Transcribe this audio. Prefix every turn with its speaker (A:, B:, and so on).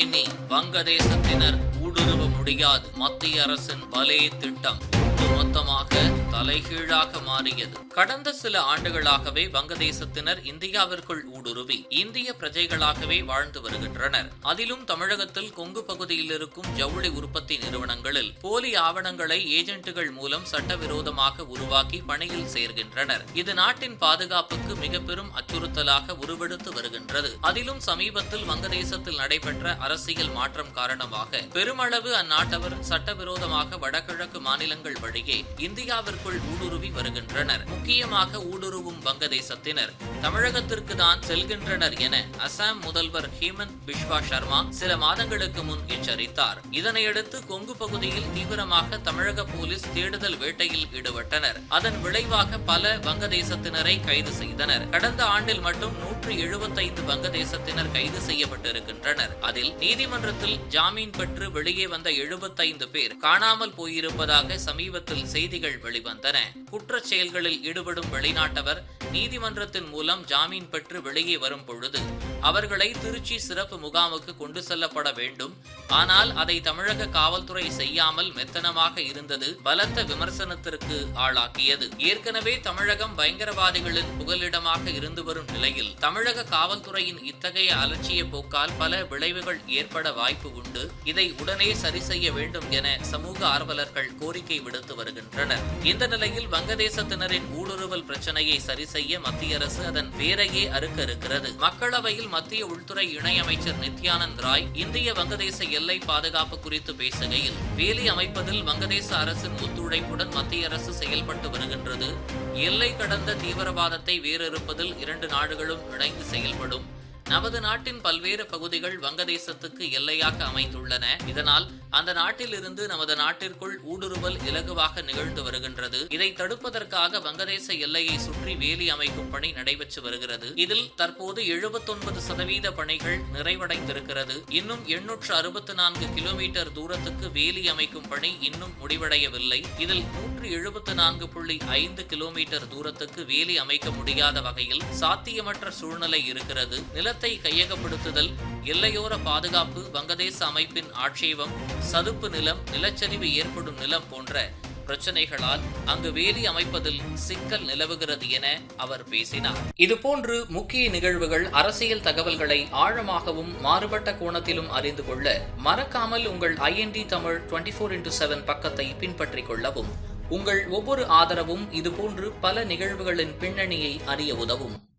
A: இனி வங்கதேசத்தினர் ஊடுருவ முடியாது. மத்திய அரசின் பலே திட்டம். ஒட்டுமொத்தமாக தலைகீழாக மாறியது. கடந்த சில ஆண்டுகளாகவே வங்கதேசத்தினர் இந்தியாவிற்குள் ஊடுருவி இந்திய பிரஜைகளாகவே வாழ்ந்து வருகின்றனர். அதிலும் தமிழகத்தில் கொங்கு பகுதியில் இருக்கும் ஜவுளி உற்பத்தி நிறுவனங்களில் போலி ஆவணங்களை ஏஜென்ட்டுகள் மூலம் சட்டவிரோதமாக உருவாக்கி பணியில் சேர்கின்றனர். இது நாட்டின் பாதுகாப்புக்கு மிக பெரும் அச்சுறுத்தலாக உருவெடுத்து வருகின்றது. அதிலும் சமீபத்தில் வங்கதேசத்தில் நடைபெற்ற அரசியல் மாற்றம் காரணமாக பெருமளவு அந்நாட்டவர் சட்டவிரோதமாக வடகிழக்கு மாநிலங்கள் வழியே இந்தியாவிற்குள் ஊடுருவி வருகின்றனர். முக்கியமாக ஊடுருவும் வங்கதேசத்தினர். தமிழகத்திற்கு தான் செல்கின்றனர் என அசாம் முதல்வர் ஹேமந்த் பிஸ்வா சர்மா சில மாதங்களுக்கு முன் எச்சரித்தார். இதனையடுத்து கொங்கு பகுதியில் தீவிரமாக தமிழக போலீஸ் தேடுதல் வேட்டையில் ஈடுபட்டனர். அதன் விளைவாக பல வங்கதேசத்தினரை கைது செய்தனர். கடந்த ஆண்டில் மட்டும் நூற்று எழுபத்தைந்து வங்கதேசத்தினர் கைது செய்யப்பட்டிருக்கின்றனர். அதில் நீதிமன்றத்தில் ஜாமீன் பெற்று வெளியே வந்த எழுபத்தைந்து பேர் காணாமல் போயிருப்பதாக சமீபத்தில் செய்திகள் வெளிவந்தன. குற்றச் செயல்களில் ஈடுபடும் வெளிநாட்டவர் நீதிமன்றத்தின் மூலம் ஜாமீன் பெற்று வெளியே வரும் பொழுது அவர்களை திருச்சி சிறப்பு முகாமுக்கு கொண்டு செல்லப்பட வேண்டும். ஆனால் அதை தமிழக காவல்துறை செய்யாமல் மெத்தனமாக இருந்தது பலத்த விமர்சனத்திற்கு ஆளாக்கியது. ஏற்கனவே தமிழகம் பயங்கரவாதிகளின் புகலிடமாக இருந்து வரும் நிலையில் தமிழக காவல்துறையின் இத்தகைய அலட்சிய போக்கால் பல விளைவுகள் ஏற்பட வாய்ப்பு உண்டு. இதை உடனே சரி செய்ய வேண்டும் என சமூக ஆர்வலர்கள் கோரிக்கை விடுத்து வருகின்றனர். இந்த நிலையில் வங்கதேசத்தினரின் ஊடுருவல் பிரச்சனையை சரி செய்ய மத்திய அரசு அதன் வேரையே அறுக்க இருக்கிறது. மக்களவையில் மத்திய உள்துறை இணையமைச்சர் நித்யானந்த் ராய் இந்திய வங்கதேச எல்லை பாதுகாப்பு குறித்து பேசுகையில் வேலி அமைப்பதில் வங்கதேச அரசின் ஒத்துழைப்புடன் மத்திய அரசு செயல்பட்டு வருகின்றது. எல்லை கடந்த தீவிரவாதத்தை வேறறுப்பதில் இரண்டு நாடுகளும் இணைந்து செயல்படும். நமது நாட்டின் பல்வேறு பகுதிகள் வங்கதேசத்துக்கு எல்லையாக அமைந்துள்ளன. இதனால் அந்த நாட்டில் இருந்து நமது நாட்டிற்குள் ஊடுருவல் இலகுவாக நிகழ்ந்து வருகின்றது. இதை தடுப்பதற்காக வங்கதேச எல்லையை சுற்றி வேலி அமைக்கும் பணி நடைபெற்று வருகிறது. இதில் தற்போது எழுபத்தொன்பது சதவீத பணிகள் நிறைவடைந்திருக்கிறது. இன்னும் எண்ணூற்று அறுபத்தி நான்கு கிலோமீட்டர் தூரத்துக்கு வேலி அமைக்கும் பணி இன்னும் முடிவடையவில்லை. இதில் நூற்று எழுபத்தி நான்கு புள்ளி ஐந்து கிலோமீட்டர் தூரத்துக்கு வேலி அமைக்க முடியாத வகையில் சாத்தியமற்ற சூழ்நிலை இருக்கிறது. நிலத்தை கையகப்படுத்துதல் எல்லையோர பாதுகாப்பு வங்கதேச அமைப்பின் ஆட்சேபம் சதுப்பு நிலம் நிலச்சரிவு ஏற்படும் நிலம் போன்ற பிரச்சனைகளால் அங்கு வேலி அமைப்பதில் சிக்கல் நிலவுகிறது என அவர் பேசினார். இதுபோன்று முக்கிய நிகழ்வுகள் அரசியல் தகவல்களை ஆழமாகவும் மாறுபட்ட கோணத்திலும் அறிந்து கொள்ள மறக்காமல் உங்கள் IND Tamil twenty four into seven பக்கத்தை பின்பற்றிக் கொள்ளவும். உங்கள் ஒவ்வொரு ஆதரவும் இதுபோன்று பல நிகழ்வுகளின் பின்னணியை அறிய உதவும்.